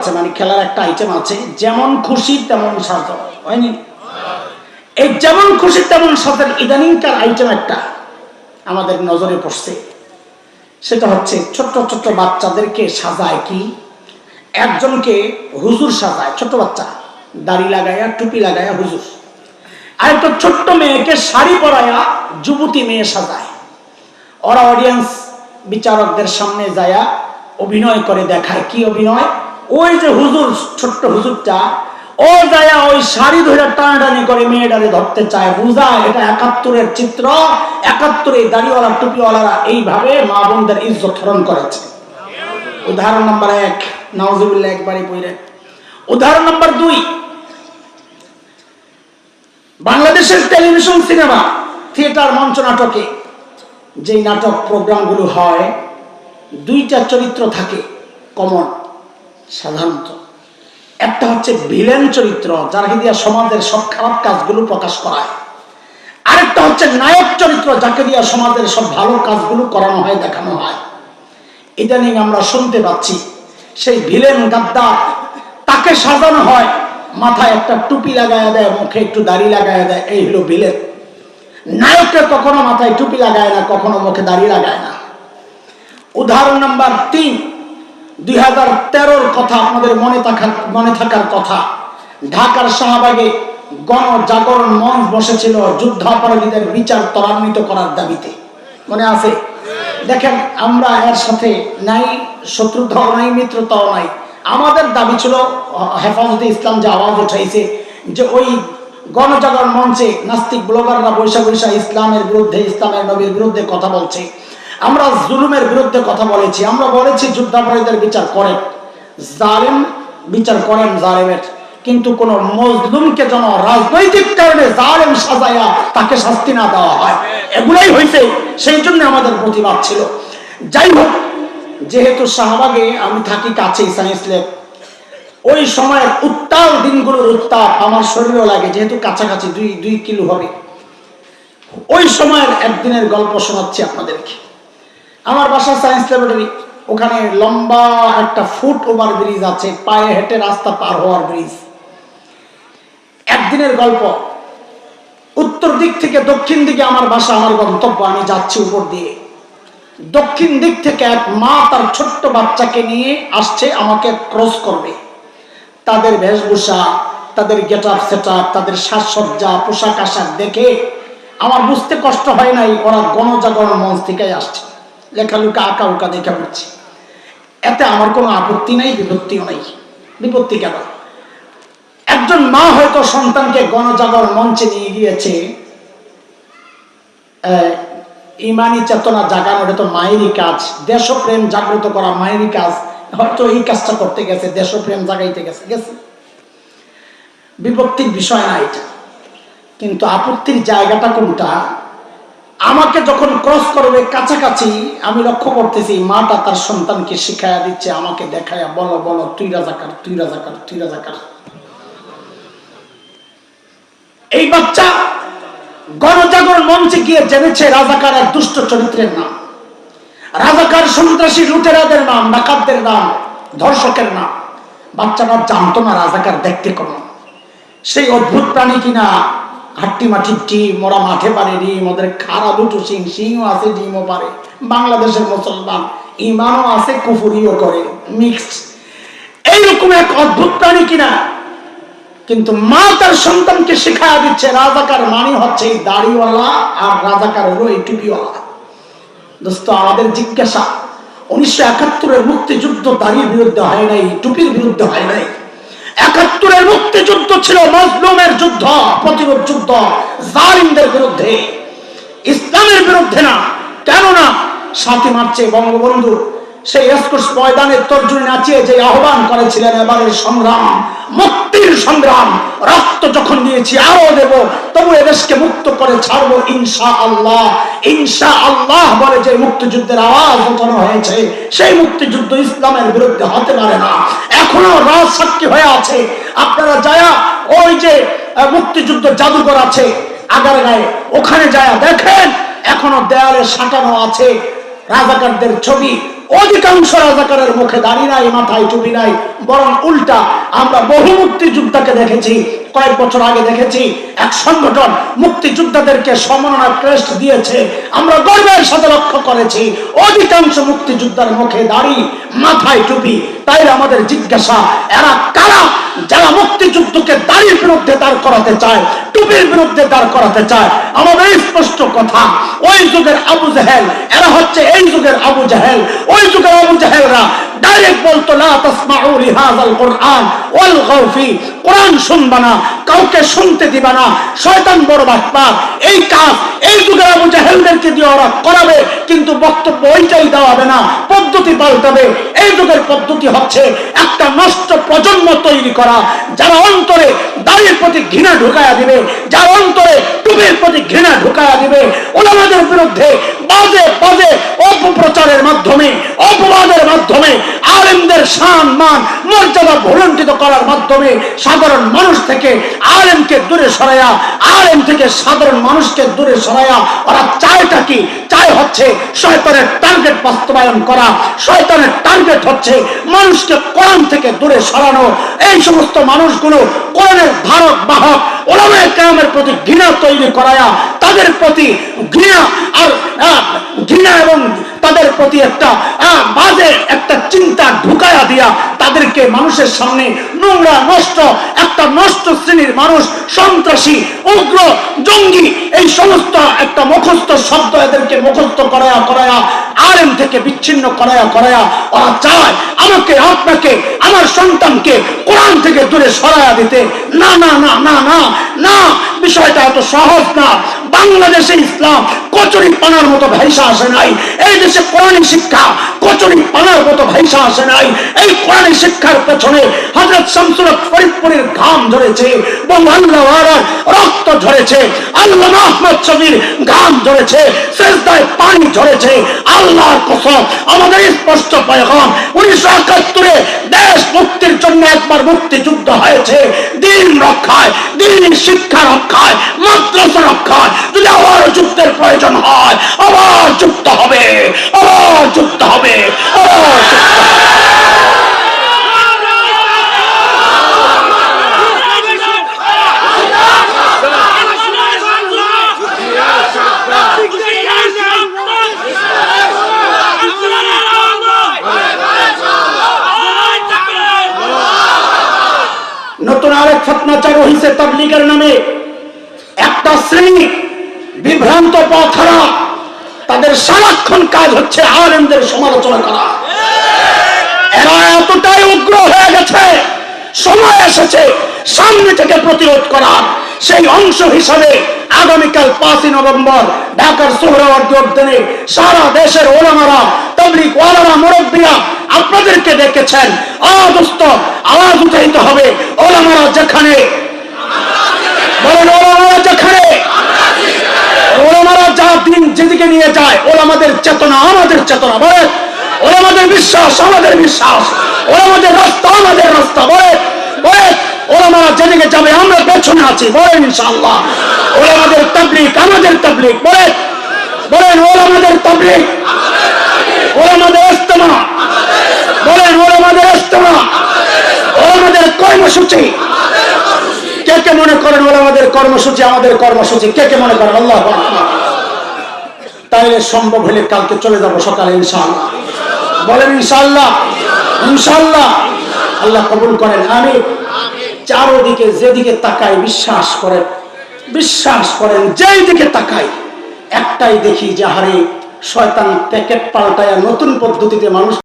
আছে মানে খেলার একটা আইটেম আছে, যেমন খুশি তেমন সাজা। হয়নি? এই যেমন খুশি তেমন সাজার ইদানিংকার আইটেম একটা আমাদের নজরে পড়ছে। সেটা হচ্ছে ছোট্ট ছোট্ট বাচ্চাদেরকে সাজায় কি? একজনকে হুজুর সাজায়, ছোট্ট বাচ্চা, দাড়ি লাগায়া, টুপি লাগায়া হুজুর। আর একটা ছোট্ট মেয়েকে শাড়ি পরায়া যুবতী মেয়ে সাজায়। ওরা অডিয়েন্স বিচারকদের সামনে যায়া অভিনয় করে দেখায়। কি অভিনয়? ওই যে হুজুর, ছোট্ট হুজুরটা, ও যায়া ওই শাড়ি ধরে টানাটানি করে মেয়েটারে ধরতে চায়। বুঝায় এটা একাত্তরের চিত্র একাত্তরে দাড়িওয়ালা, টুপিওয়ালারা এইভাবে মা বোনদের ইজ্জত হরণ করেছে। উদাহরণ নাম্বার এক নওয়াজুবিল্লাহ একবারই পড়ে। উদাহরণ নাম্বার দুই, বাংলাদেশের টেলিভিশন, সিনেমা, থিয়েটার, মঞ্চ, নাটকে যেই নাটক, প্রোগ্রামগুলো হয়, দুইটা চরিত্র থাকে, কমন। সাধারণত। একটা হচ্ছে ভিলেন চরিত্র যাকে দিয়ে সমাজের সব খারাপ কাজগুলো প্রকাশ করায়। আরেকটা হচ্ছে নায়ক চরিত্র, যাকে দিয়ে সমাজের সব ভালো কাজগুলো করানো হয়, দেখানো হয়। ইদানিং আমরা শুনতে পাচ্ছি, সেই ভিলেন গাদ্দার, তাকে সাজানো হয়, মাথায় একটা টুপি লাগায় দেয়, মুখে একটু দাড়ি লাগায় দেয়, এই হলো ভিলেন। নায়ককে কখনো মাথায় টুপি লাগায় না, কখনো মুখে দাড়ি লাগায় না। উদাহরণ নাম্বার তিন দুই হাজার তেরোর কথা আপনাদের মনে থাকার মনে থাকার কথা। ঢাকার শাহবাগে গণজাগরণ মঞ্চ বসেছিল যুদ্ধাপরাধীদের বিচার ত্বরান্বিত করার দাবিতে। মনে আছে? দেখেন, আমরা এর সাথে নাই, শত্রুতাও নাই, মিত্রতাও নাই। আমাদের দাবি ছিল, হেফাজতে ইসলাম যে আওয়াজ উঠাইছে যে ওই গণজাগরণ মঞ্চে নাস্তিক ব্লগাররা বৈশা বৈশা ইসলামের বিরুদ্ধে, ইসলামের নবীর বিরুদ্ধে কথা বলছে। আমরা জুলুমের বিরুদ্ধে কথা বলেছি, আমরা বলেছি যুদ্ধাপরাধীদের বিচার করেন। জালেম বিচার করেন জালেমের। কিন্তু কোন মজলুমকে যেন রাজনৈতিক কারণে জালেম সাজায়া তাকে শাস্তি না দেওয়া হয়। এগুলাই হয়েছে সেই জন্য আমাদের প্রতিবাদ ছিল। যাই হোক, যেহেতু শাহবাগে আমি থাকি কাছেই, সায়েন্স ওই সময়ের উত্তাল দিনগুলোর উত্তাপ আমার শরীরও লাগে, যেহেতু কাছাকাছি দুই দুই কিলো হবে। ওই সময়ের একদিনের গল্প শোনাচ্ছি আপনাদেরকে। আমার বাসা সায়েন্স ল্যাবরেটরি ওখানে লম্বা একটা ফুট ওভার ব্রিজ আছে, পায়ে হেঁটে রাস্তা পার হওয়ার ব্রিজ একদিনের গল্প, উত্তর দিক থেকে দক্ষিণ দিকে আমার বাসা, আমার গন্তব্য, আমি যাচ্ছি উপর দিয়ে। দক্ষিণ দিক থেকে এক মা তার ছোট্ট বাচ্চাকে নিয়ে আসছে, আমাকে ক্রস করবে। তাদের বেশভূষা, তাদের গেট আপ সেট আপ তাদের সাজসজ্জা, পোশাক আশাক দেখে আমার বুঝতে কষ্ট হয় নাই, ওরা গণজাগরণ মঞ্চ থেকে আসছে। লেখালুকা আঁকা উকা দেখে পড়ছি। এতে আমার কোনো আপত্তি নাই, বিপত্তিও নাই। বিপত্তি কেন? একজন মা হয়তো সন্তানকে গণজাগর মঞ্চে নিয়ে গিয়েছে ইমানি চেতনা জাগানো, এটা তো মায়েরই কাজ। দেশপ্রেম জাগ্রত করা মায়েরই কাজ। হয়তো এই কাজটা করতে গেছে, দেশপ্রেম জাগাইতে গেছে গেছে। বিপত্তির বিষয় না এটা। কিন্তু আপত্তির জায়গাটা কোনটা? আমাকে যখন ক্রস করবে কাছাকাছি, আমি লক্ষ্য করতেছি মাটা তার সন্তানকে শিখাইয়া দিচ্ছে, আমাকে দেখায়া বলো বলো, তুই রাজাকার তুই রাজাকার তুই রাজাকার এই বাচ্চা গণজাগরণ মঞ্চে গিয়ে জেনেছে রাজাকার এক দুষ্ট চরিত্রের নাম। রাজাকার সন্ত্রাসী লুটেরাদের নাম ডাকাতদের নাম, ধর্ষকের নাম। বাচ্চারা জানতো না রাজাকার দেখতে কেমন। সেই অদ্ভুত প্রাণী কিনা হাট্টি মাটির ডিম, ওরা মাঠে পারে ডিম, ওদের খারা দুটো সিং সিংও আছে, ডিমও পারে। বাংলাদেশের মুসলমান, ইমানও আছে, কুফুরিও করে, মিক্সড। এইরকম এক অদ্ভুত প্রাণী কিনা? কিন্তু মা তার সন্তানকে শেখা দিচ্ছে, রাজাকার মানে হচ্ছে এই দাড়িওয়ালা আর রাজাকার হলো এই টুপিওয়ালা। দোস্ত, আমাদের জিজ্ঞাসা, উনিশশো একাত্তরের মুক্তিযুদ্ধ দাড়ির বিরুদ্ধে হয় নাই, টুপির বিরুদ্ধে হয় নাই? একাত্তরের মুক্তিযুদ্ধ ছিল মজলুমের যুদ্ধ, প্রতিরোধ যুদ্ধ, জালিমদের বিরুদ্ধে। ইসলামের বিরুদ্ধে না, কেননা সাতই মার্চে বঙ্গবন্ধু সেই এসকোর্স ময়দানের তর্জনী নাচিয়ে যে আহ্বান করেছিলেন এবারের সংগ্রাম মুক্তির সংগ্রাম রক্ত যখন দিয়েছি আরও দেব, তবু এদেশকে মুক্ত করে ছাড়বো ইনশা আল্লাহ ইনশা আল্লাহ বলে যে মুক্তিযুদ্ধের আওয়াজ ওঠানো হয়েছে, সেই মুক্তিযুদ্ধ ইসলামের বিরুদ্ধে হতে পারে না। এখনও রাজ হয়ে আছে। আপনারা যায়া ওই যে মুক্তিযুদ্ধ জাদুঘর আছে আগার গায়ে ওখানে যায় দেখেন, এখনও দেয়ালে সাঁটানো আছে। রাজাকারদের ছবি। অধিকাংশ রাজাকারের মুখে দাড়ি নাই, মাথায় টুপি নাই, বরং উল্টা। আমরা বহু মুক্তিযোদ্ধাকে দেখেছি, কয়েক বছর আগে দেখেছি, এক সংগঠন মুক্তিযোদ্ধাদেরকে সম্মাননা ক্রেস্ট দিয়েছে। আমরা গর্বের সাথে লক্ষ্য করেছি, অধিকাংশ মুক্তিযোদ্ধার মুখে দাড়ি, মাথায় টুপি তাই আমাদের জিজ্ঞাসা, এরা কারা যারা মুক্তিযুদ্ধকে দাড়ির বিরুদ্ধে দাঁড় করাতে চায়, টুপির বিরুদ্ধে দাঁড় করাতে চায়? আমাদের স্পষ্ট কথা, ওই যুগের আবু জাহেল, এরা হচ্ছে এই যুগের আবু জাহেল। ওই যুগের আবু জাহেলরা ডাইরেক্ট বলতো কুরআন ওয়াল কোরআন শুনবা না, কাউকে শুনতে দিবা না। শয়তান বড় বাটপার। এই কাজ, এই যুগের আবু জাহেলদেরকে দিয়ে ওরা করাবে, কিন্তু বক্তব্য ওইটাই দেওয়া হবে না, পদ্ধতি পাল্টাবে। এই যুগের পদ্ধতি হচ্ছে একটা নষ্ট প্রজন্ম তৈরি করা, যারা অন্তরে দাড়ির প্রতি ঘৃণা ঢুকায়া দিবে, যার অন্তরে টুপির প্রতি ঘৃণা ঢুকায়া দিবে, ওলামাদের বিরুদ্ধে বাজে বাজে অপপ্রচারের মাধ্যমে, অপবাদের মাধ্যমে, আলেমদের সম্মান মান, মর্যাদা ভুলণ্ঠিত করার মাধ্যমে সাধারণ মানুষ থেকে আলেমকে দূরে সরাইয়া, আলেম থেকে সাধারণ মানুষকে দূরে সরাইয়া, ওরা চায়টা কি? চায় হচ্ছে শয়তানের টার্গেট বাস্তবায়ন করা, শয়তানের টার্গেট হচ্ছে মানুষকে কোরআন থেকে দূরে সরানো। এই সমস্ত মানুষগুলো কোরআনের ধারক, বাহক, ওলামায় কামের প্রতি ঘৃণা তৈরি করায়া তাদের প্রতি ঘৃণা আর ঘৃণা এবং তাদের প্রতি একটা বাজে একটা চিন্তা ঢুকায়া দিয়া তাদেরকে মানুষের সামনে নোংরা, নষ্ট, একটা নষ্ট শ্রেণির মানুষ, সন্ত্রাসী, উগ্র, জঙ্গি, এই সমস্ত একটা মুখস্থ শব্দ এদেরকে মুখস্থ করায়া করায়া থেকে বিচ্ছিন্ন করায়া করায়া ওরা চায় আমাকে, আপনাকে, আমার সন্তানকে কোরআন থেকে দূরে সরায়া দিতে। না না না না না না, বিষয়টা এত সহজ না। বাংলাদেশে ইসলাম কচুরি পানার মতো ভাইসা আসে নাই। এই দেশে কোরআনী শিক্ষা কচুরি পানার মতো ভাইসা আসে নাই। এই কোরআনী শিক্ষার পেছনে হজরত শামসুল ফরিদপুরের ঘাম ঝরেছে এবং রক্ত ঝরেছে আল্লাহ আহমদ ছবির ঘাম ঝরেছে শেষদায় পানি ঝরেছে, আল্লাহর কসম আমাদের স্পষ্ট পয়গাম। উনিশশো একাত্তরে দেশ মুক্তির জন্য একবার মুক্তিযুদ্ধ হয়েছে। দিন রক্ষায়, দিন শিক্ষা রক্ষায়, মাদ্রাসা রক্ষায়। যদি আবার যুদ্ধের প্রয়োজন হয়, আবার যুক্ত হবে, আবার যুক্ত হবে, আবার যুক্ত হবে। ফতনা চালু হয়েছে তাবলিগের নামে। একটা শ্রেণি বিভ্রান্ত পথরা, তাদের সারাক্ষণ কাজ হচ্ছে আলেমদের সমালোচনা করা। এরা এতটাই উগ্র হয়ে গেছে, সময় এসেছে, সামনে থেকে প্রতিরোধ করার সেই অংশ হিসাবে আগামীকাল পাঁচই নভেম্বর ঢাকার সোহরাওয়ার্দী উদ্যানে সারা দেশের ওলামারা তবলিক ওয়ালারা, মুরব্বীরা আপনাদেরকে ডেকেছেন অদস্ত আওয়াজ উঠাইতে হবে ওলামারা যেখানে। বলেন আমাদের চেতনা বলে ওলামাদের বিশ্বাস, আমাদের বিশ্বাস। ওলামাদের রাস্তা, আমাদের রাস্তা বলে ওলামারা যেদিকে যাবে, আমরা পেছনে আছি, বলেন ইনশাআল্লাহ। ওলামাদের তাবলিক আমাদের তাবলিক বলে বলেন, ওলামাদের তাবলিক ওলামাদের ইস্তেমা বলেন, ওলামাদের ইস্তেমা ওলামাদের কর্মসূচি। কে কে মনে করেন ওরা আমাদের কর্মসূচি আমাদের কর্মসূচি? কে কে মনে করেন? আল্লাহ তাইলে সম্ভব হলে কালকে চলে যাব সকালে, ইনশাআল্লাহ। বলেন, ইনশাআল্লাহ। ইনশাআল্লাহ। আল্লাহ কবুল করেন আমি চারোদিকে যেদিকে তাকাই বিশ্বাস করেন বিশ্বাস করেন, যেই দিকে তাকাই একটাই দেখি যে হারে শয়তান প্যাকেট পাল্টায় নতুন পদ্ধতিতে মানুষ